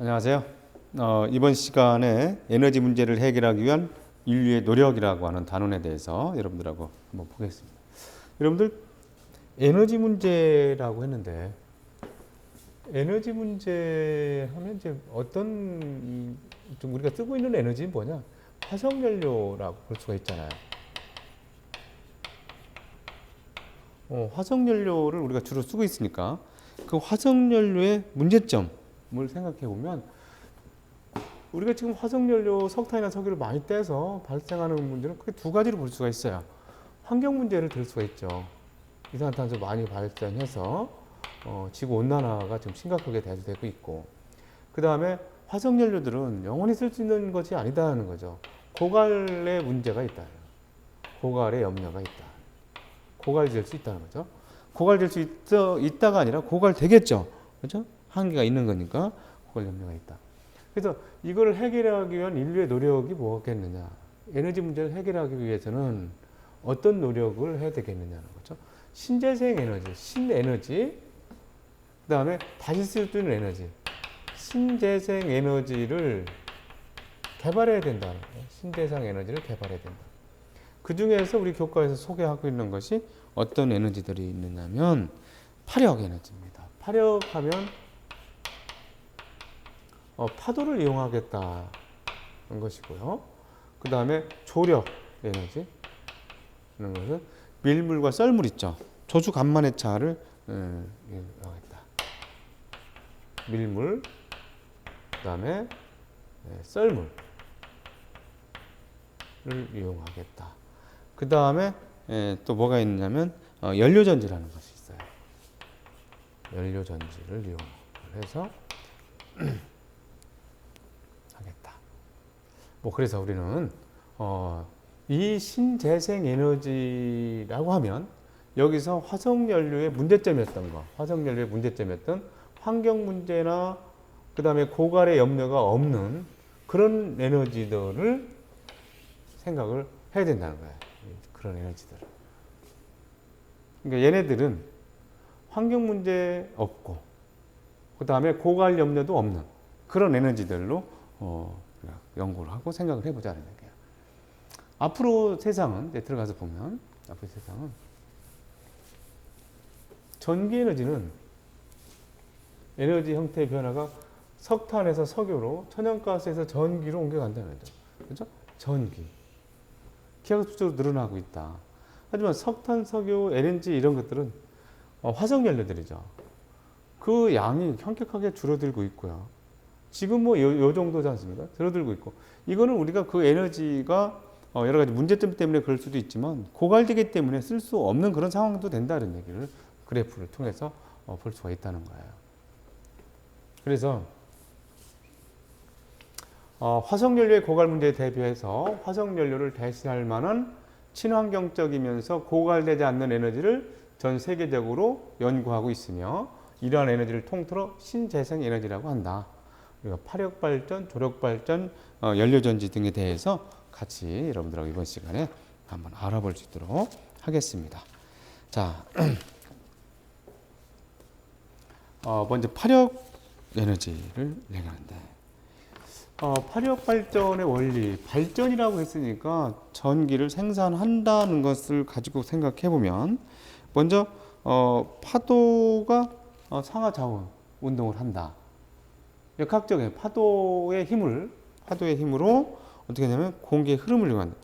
안녕하세요. 어, 이번 시간에 에너지 문제를 해결하기 위한 인류의 노력이라고 하는 단원에 대해서 여러분들하고 한번 보겠습니다. 여러분들 에너지 문제라고 했는데 에너지 문제 하면 이제 어떤 이좀 우리가 쓰고 있는 에너지는 뭐냐? 화석 연료라고 볼 수가 있잖아요. 어, 화석 연료를 우리가 주로 쓰고 있으니까 그 화석 연료의 문제점 을 생각해 보면 우리가 지금 화석 연료 석탄이나 석유를 많이 떼서 발생하는 문제는 크게 두 가지로 볼 수가 있어요. 환경 문제를 들 수가 있죠. 이산화탄소 많이 발생해서 어, 지구 온난화가 좀 심각하게 대두되고 있고 그 다음에 화석 연료들은 영원히 쓸 수 있는 것이 아니다는 거죠. 고갈의 문제가 있다. 고갈의 염려가 있다. 고갈될 수 있다는 거죠. 고갈될 수 있어, 있다가 아니라 고갈되겠죠. 그렇죠? 한계가 있는 거니까 고갈 염려가 있다. 그래서 이걸 해결하기 위한 인류의 노력이 뭐겠느냐? 에너지 문제를 해결하기 위해서는 어떤 노력을 해야 되겠느냐는 거죠. 신재생 에너지, 신에너지, 그 다음에 다시 쓸 수 있는 에너지, 신재생 에너지를 개발해야 된다는 거예요. 신재생 에너지를 개발해야 된다. 그 중에서 우리 교과에서 소개하고 있는 것이 어떤 에너지들이 있느냐면 파력 에너지입니다. 파력하면 어, 파도를 이용하겠다는 것이고요. 그 다음에 조력 에너지 이런 것은 밀물과 썰물 있죠. 조주 간만의 차를 음, 이용하겠다. 밀물, 그 다음에 네, 썰물을 이용하겠다. 그 다음에 또 뭐가 있냐면 어, 연료 전지라는 것이 있어요. 연료 전지를 이용해서 하겠다. 뭐 그래서 우리는 어, 이 신재생 에너지라고 하면 여기서 화석 연료의 문제점이었던 거, 화석 연료의 문제점이었던 환경 문제나 그 다음에 고갈의 염려가 없는 그런 에너지들을 생각을 해야 된다는 거예요. 그런 에너지들. 그러니까 얘네들은 환경 문제 없고, 그 다음에 고갈 염려도 없는 그런 에너지들로 어, 연구를 하고 생각을 해보자는 얘기예요. 앞으로 세상은 이제 들어가서 보면 앞으로 세상은 전기 에너지는 에너지 형태의 변화가 석탄에서 석유로 천연가스에서 전기로 옮겨간다는 거죠. 그렇죠? 전기. 기하급수적으로 늘어나고 있다. 하지만 석탄, 석유, LNG 이런 것들은 어, 화석 연료들이죠. 그 양이 현격하게 줄어들고 있고요. 지금 뭐요 정도지 않습니까? 줄어들고 있고 이거는 우리가 그 에너지가 어, 여러 가지 문제점 때문에 그럴 수도 있지만 고갈되기 때문에 쓸 수 없는 그런 상황도 된다는 얘기를 그래프를 통해서 어, 볼 수가 있다는 거예요. 그래서 어, 화석연료의 고갈 문제에 대비해서 화석연료를 대신할 만한 친환경적이면서 고갈되지 않는 에너지를 전 세계적으로 연구하고 있으며 이러한 에너지를 통틀어 신재생 에너지라고 한다. 우리가 파력 발전, 조력 발전, 어, 연료 전지 등에 대해서 같이 여러분들하고 이번 시간에 한번 알아볼 수 있도록 하겠습니다. 자, 어, 먼저 파력 에너지를 얘기하는데 어, 파력 발전의 원리, 발전이라고 했으니까 전기를 생산한다는 것을 가지고 생각해 보면 먼저 어, 파도가 어, 상하 좌우 운동을 한다. 역학적인 파도의 힘을 파도의 힘으로 어떻게 하냐면 공기의 흐름을 이용한다.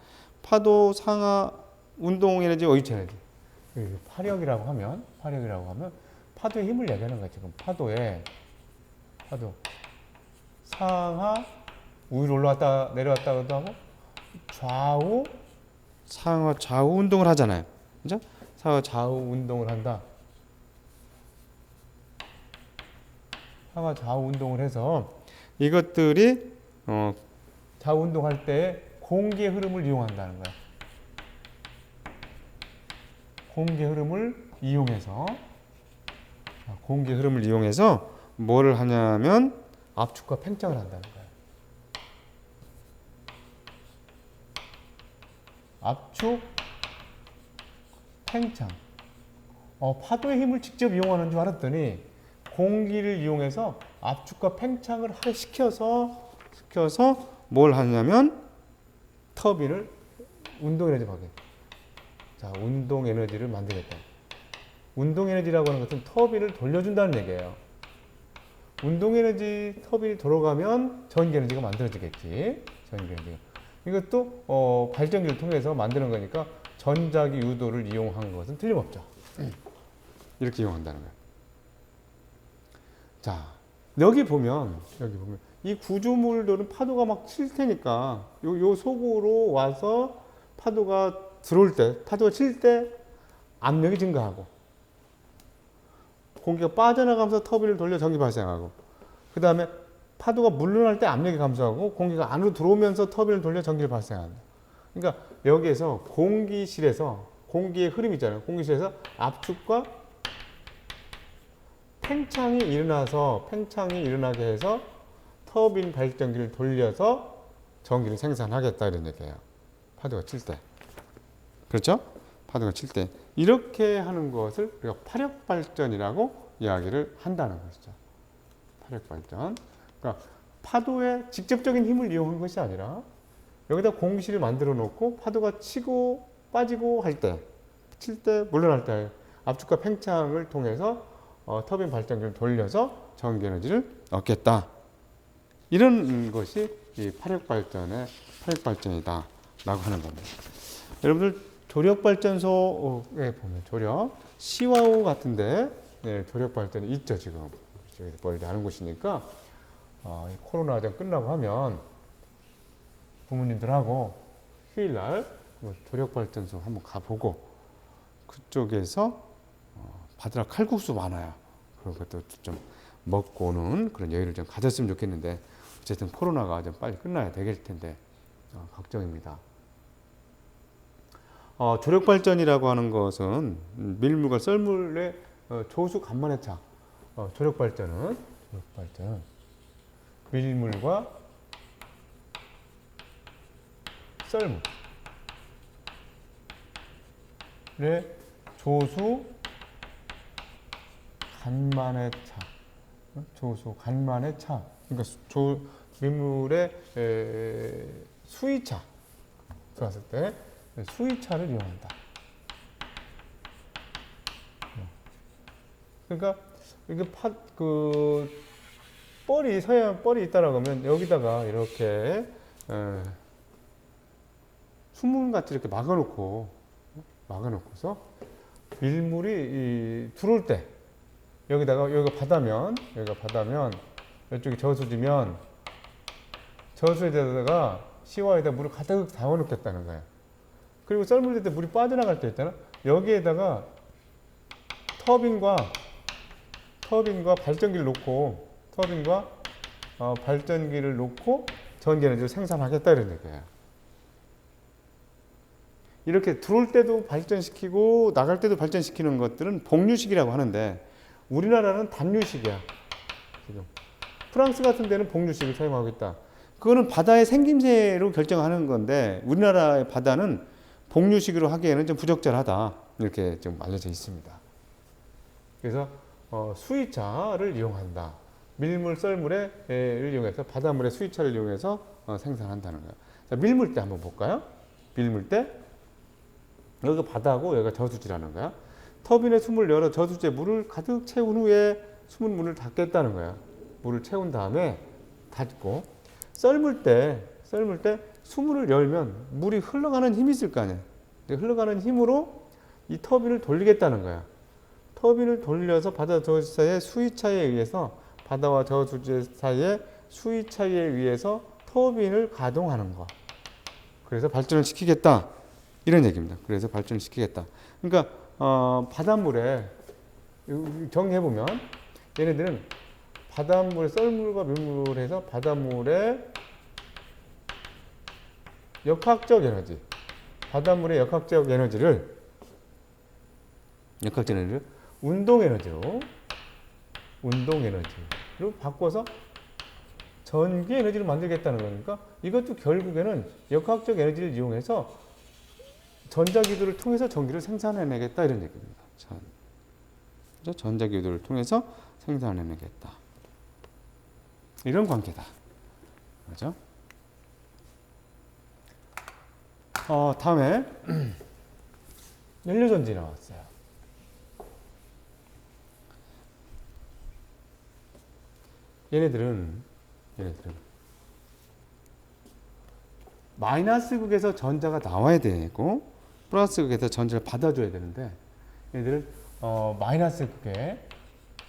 파도 상하 운동 에너지, 어유체 에너지. 파력이라고 하면 파력이라고 하면 파도의 힘을 얘기하는 거야 지금 파도에 파도 상하 우위로 올라왔다 내려왔다고도 하고 좌우 상하 좌우 운동을 하잖아요. 그죠? 상하 좌우 운동을 한다. 상하 좌우 운동을 해서 이것들이 어, 좌우 운동할 때 공기의 흐름을 이용한다는 거야. 공기의 흐름을 이용해서 공기의 흐름을 이용해서 뭐를 하냐면 압축과 팽창을 한다는 거야. 압축, 팽창. 어, 파도의 힘을 직접 이용하는 줄 알았더니 공기를 이용해서 압축과 팽창을 시켜서 시켜서 뭘 하냐면 터빈을 운동 에너지 받게. 자, 운동 에너지를 만들겠다. 운동 에너지라고 하는 것은 터빈을 돌려준다는 얘기예요. 운동 에너지 터빈이 돌아가면 전기 에너지가 만들어지겠지. 전기 에너지. 이것도 어, 발전기를 통해서 만드는 거니까 전자기 유도를 이용한 것은 틀림없죠. 이렇게 이용한다는 거예요. 자, 여기 보면 여기 보면 이 구조물들은 파도가 막 칠 테니까 요, 요 속으로 와서 파도가 들어올 때, 파도가 칠 때 압력이 증가하고 공기가 빠져나가면서 터빈을 돌려 전기 발생하고 그 다음에 파도가 물러날 때 압력이 감소하고 공기가 안으로 들어오면서 터빈을 돌려 전기를 발생한다. 그러니까 여기에서 공기실에서 공기의 흐름 있잖아요. 공기실에서 압축과 팽창이 일어나서 팽창이 일어나게 해서 터빈 발전기를 돌려서 전기를 생산하겠다 이런 얘기예요. 파도가 칠 때. 그렇죠? 파도가 칠 때. 이렇게 하는 것을 우리가 파력 발전이라고 이야기를 한다는 것이죠. 파력 발전. 그러니까 파도의 직접적인 힘을 이용한 것이 아니라 여기다 공기실을 만들어 놓고 파도가 치고 빠지고 할 때, 칠 때, 물러날 때 압축과 팽창을 통해서 어, 터빈 발전기를 돌려서 전기 에너지를 얻겠다. 이런 것이 이 파력 발전의 파력 발전이다라고 하는 겁니다. 여러분들 조력 발전소에 보면 조력 시와호 같은데 네, 조력 발전이 있죠 지금 저기 멀리 아는 곳이니까 어, 이 코로나 좀 끝나고 하면 부모님들하고 휴일날 그 조력 발전소 한번 가보고 그쪽에서 어, 바다라 칼국수 많아요. 그런 것도 좀 먹고는 그런 여유를 좀 가졌으면 좋겠는데 어쨌든 코로나가 좀 빨리 끝나야 되겠을 텐데 어, 걱정입니다. 어, 조력 발전이라고 하는 것은 밀물과 썰물의 어, 조수 간만의 차. 어, 조력 발전은 조력 발전은 밀물과 썰물의 조수 간만의 차. 어? 조수 간만의 차. 그러니까 수- 조 밀물의 에, 수위차 들어왔을 때 수위차를 이용한다. 어. 그러니까 이게 팥그 뻘이 서양 뻘이 있다라고 하면 여기다가 이렇게 에, 수문 같이 이렇게 막아놓고 막아놓고서 밀물이 이 들어올 때 여기다가 여기가 바다면 여기가 바다면 이쪽이 저수지면 저수지에다가 시와에다 물을 가득 담아놓겠다는 거예요. 그리고 썰물 때 물이 빠져나갈 때 있잖아. 여기에다가 터빈과 터빈과 발전기를 놓고 터빈과 어, 발전기를 놓고 전기 에너지를 생산하겠다 이런 얘기예요. 이렇게 들어올 때도 발전시키고 나갈 때도 발전시키는 것들은 복류식이라고 하는데 우리나라는 단류식이야. 지금 프랑스 같은 데는 복류식을 사용하고 있다. 그거는 바다의 생김새로 결정하는 건데 우리나라의 바다는 복류식으로 하기에는 좀 부적절하다 이렇게 좀 알려져 있습니다. 그래서 어, 수위차를 이용한다. 밀물 썰물을 이용해서 바닷물의 수위차를 이용해서 어, 생산한다는 거예요. 자, 밀물대 한번 볼까요? 밀물대 여기가 바다고 여기가 저수지라는 거야. 터빈의 숨을 열어 저수지에 물을 가득 채운 후에 숨은 문을 닫겠다는 거야. 물을 채운 다음에 닫고 썰물 때 썰물 때 수문을 열면 물이 흘러가는 힘이 있을 거 아니야. 흘러가는 힘으로 이 터빈을 돌리겠다는 거야. 터빈을 돌려서 바다 저수지 사이의 수위 차에 의해서 바다와 저수지 사이의 수위 차에 의해서 터빈을 가동하는 거. 그래서 발전을 시키겠다. 이런 얘기입니다. 그래서 발전을 시키겠다. 그러니까 어, 바닷물에 정리해 보면 얘네들은 바닷물 썰물과 밀물해서 바닷물에 역학적 에너지, 바닷물의 역학적 에너지를 역학적 에너지를 운동 에너지로 운동 에너지로 바꿔서 전기 에너지를 만들겠다는 거니까 이것도 결국에는 역학적 에너지를 이용해서 전자기도를 통해서 전기를 생산해내겠다 이런 얘기입니다. 자, 그죠? 전자기도를 통해서 생산해내겠다. 이런 관계다. 그죠? 어, 다음에 연료전지 나왔어요. 얘네들은 얘네들은 마이너스 극에서 전자가 나와야 되고 플러스 극에서 전자를 받아줘야 되는데 얘들은 어, 마이너스 극에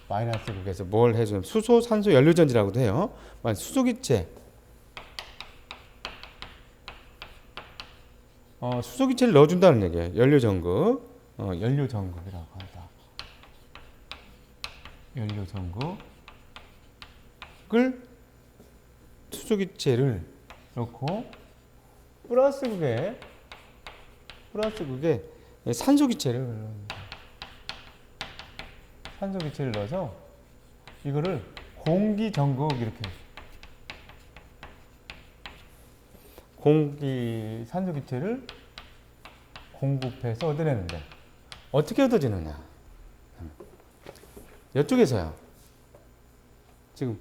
마이너스 극에서 뭘 해주면 수소, 산소, 연료 전지라고도 해요. 만 수소 기체 어, 수소 기체를 넣어준다는 얘기예요. 연료 전극 어, 연료 전극이라고 한다. 연료 전극을 수소 기체를 넣고 플러스 극에 플러스 극에 산소 기체를 넣습니다. 산소 기체를 넣어서 이거를 공기 전극 이렇게 공기 산소 기체를 공급해서 얻어내는데 어떻게 얻어지느냐? 이쪽에서요. 지금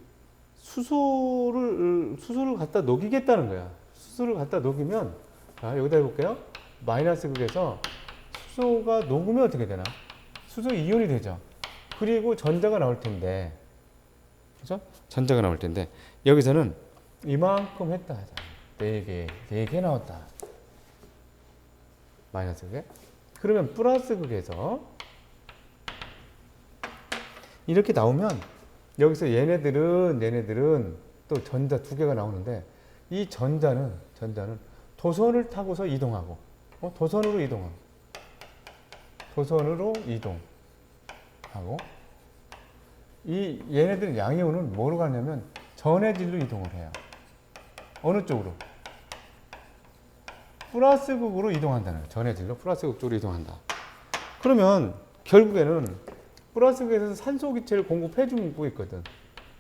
수소를 수소를 갖다 녹이겠다는 거야. 수소를 갖다 녹이면 자 여기다 해볼게요. 마이너스 극에서 수소가 녹으면 어떻게 되나? 수소 이온이 되죠. 그리고 전자가 나올 텐데, 그죠? 전자가 나올 텐데 여기서는 이만큼 했다 하자. 네 개, 네 개 나왔다. 마이너스 극에. 그러면 플러스 극에서 이렇게 나오면 여기서 얘네들은 얘네들은 또 전자 두 개가 나오는데 이 전자는 전자는 도선을 타고서 이동하고 어, 도선으로 이동하고 도선으로 이동하고 이 얘네들 양이온은 뭐로 가냐면 전해질로 이동을 해요. 어느 쪽으로? 플러스 극으로 이동한다는 거예요. 전해질로 플러스 극 쪽으로 이동한다. 그러면 결국에는 플러스 극에서 산소 기체를 공급해 주고 있거든.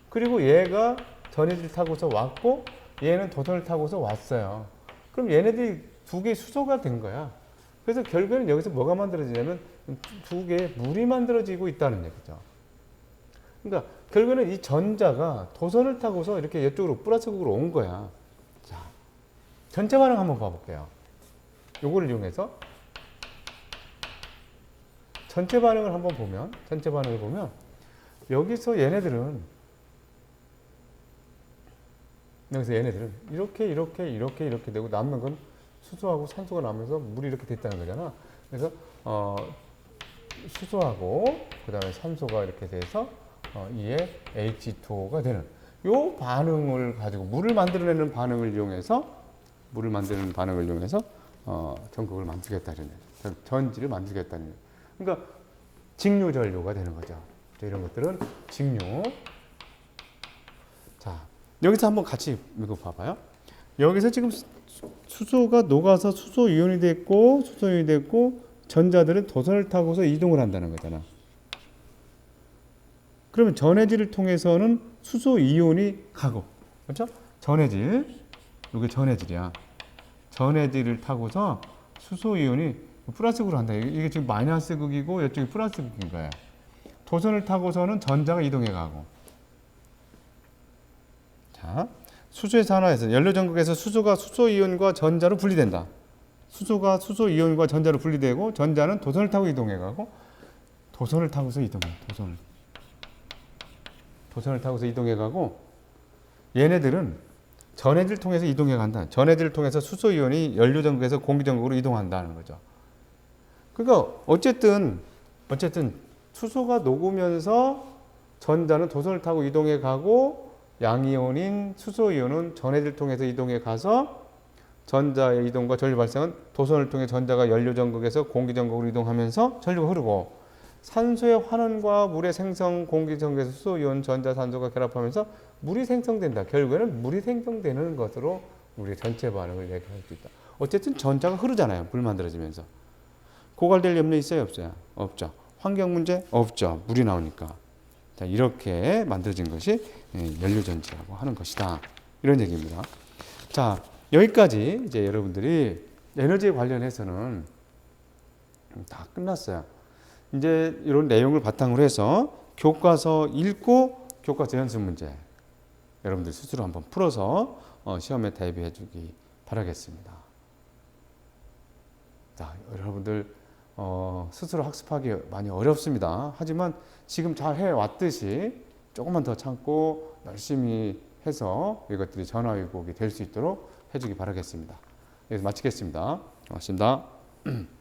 그리고 얘가 전해질 타고서 왔고 얘는 도선을 타고서 왔어요. 그럼 얘네들이 두 개의 수소가 된 거야. 그래서 결국에는 여기서 뭐가 만들어지냐면 두 개의 물이 만들어지고 있다는 얘기죠. 그러니까 결국에는 이 전자가 도선을 타고서 이렇게 이쪽으로 플러스 극으로 온 거야. 자, 전체 반응 한번 봐볼게요. 요거를 이용해서 전체 반응을 한번 보면 전체 반응을 보면 여기서 얘네들은 여기서 얘네들은 이렇게 이렇게 이렇게 이렇게 되고 남는 건 수소하고 산소가 남으면서 물이 이렇게 됐다는 거잖아. 그래서 어, 수소하고 그다음에 산소가 이렇게 돼서 어, 이에 H2O가 되는 요 반응을 가지고 물을 만들어내는 반응을 이용해서 물을 만드는 반응을 이용해서 어, 전극을 만들겠다 이런 전- 전지를 만들겠다는 얘기. 그러니까 직류 전류가 되는 거죠. 이런 것들은 직류. 자 여기서 한번 같이 이거 봐봐요. 여기서 지금 수- 수소가 녹아서 수소 이온이 됐고 수소 이온이 됐고 전자들은 도선을 타고서 이동을 한다는 거잖아. 그러면 전해질을 통해서는 수소 이온이 가고 그렇죠? 전해질 이게 전해질이야. 전해질을 타고서 수소 이온이 플러스 극으로 한다. 이게 이게 지금 마이너스 극이고 이쪽이 플러스 극인 거야. 도선을 타고서는 전자가 이동해 가고. 자, 수소의 산화에서 연료 전극에서 수소가 수소 이온과 전자로 분리된다. 수소가 수소 이온과 전자로 분리되고 전자는 도선을 타고 이동해 가고 도선을 타고서 이동해. 도선을. 도선을 타고서 이동해 가고 얘네들은 전해질 통해서 이동해 간다. 전해질을 통해서 수소 이온이 연료 전극에서 공기 전극으로 이동한다는 거죠. 그러니까 어쨌든 어쨌든 수소가 녹으면서 전자는 도선을 타고 이동해 가고 양이온인 수소 이온은 전해질 통해서 이동해 가서 전자의 이동과 전류 발생은 도선을 통해 전자가 연료 전극에서 공기 전극으로 이동하면서 전류가 흐르고 산소의 환원과 물의 생성 공기 전극에서 수소 이온 전자 산소가 결합하면서 물이 생성된다. 결국에는 물이 생성되는 것으로 우리 전체 반응을 얘기할 수 있다. 어쨌든 전자가 흐르잖아요. 물 만들어지면서. 고갈될 염려 있어요? 없어요? 없죠. 환경 문제? 없죠. 물이 나오니까. 자, 이렇게 만들어진 것이 예, 연료전지라고 하는 것이다. 이런 얘기입니다. 자, 여기까지 이제 여러분들이 에너지에 관련해서는 다 끝났어요. 이제 이런 내용을 바탕으로 해서 교과서 읽고 교과서 연습 문제 여러분들 스스로 한번 풀어서 어, 시험에 대비해 주기 바라겠습니다. 자, 여러분들 어, 스스로 학습하기 많이 어렵습니다. 하지만 지금 잘 해왔듯이 조금만 더 참고 열심히 해서 이것들이 전화위복이 될 수 있도록 해주기 바라겠습니다. 여기서 마치겠습니다. 고맙습니다.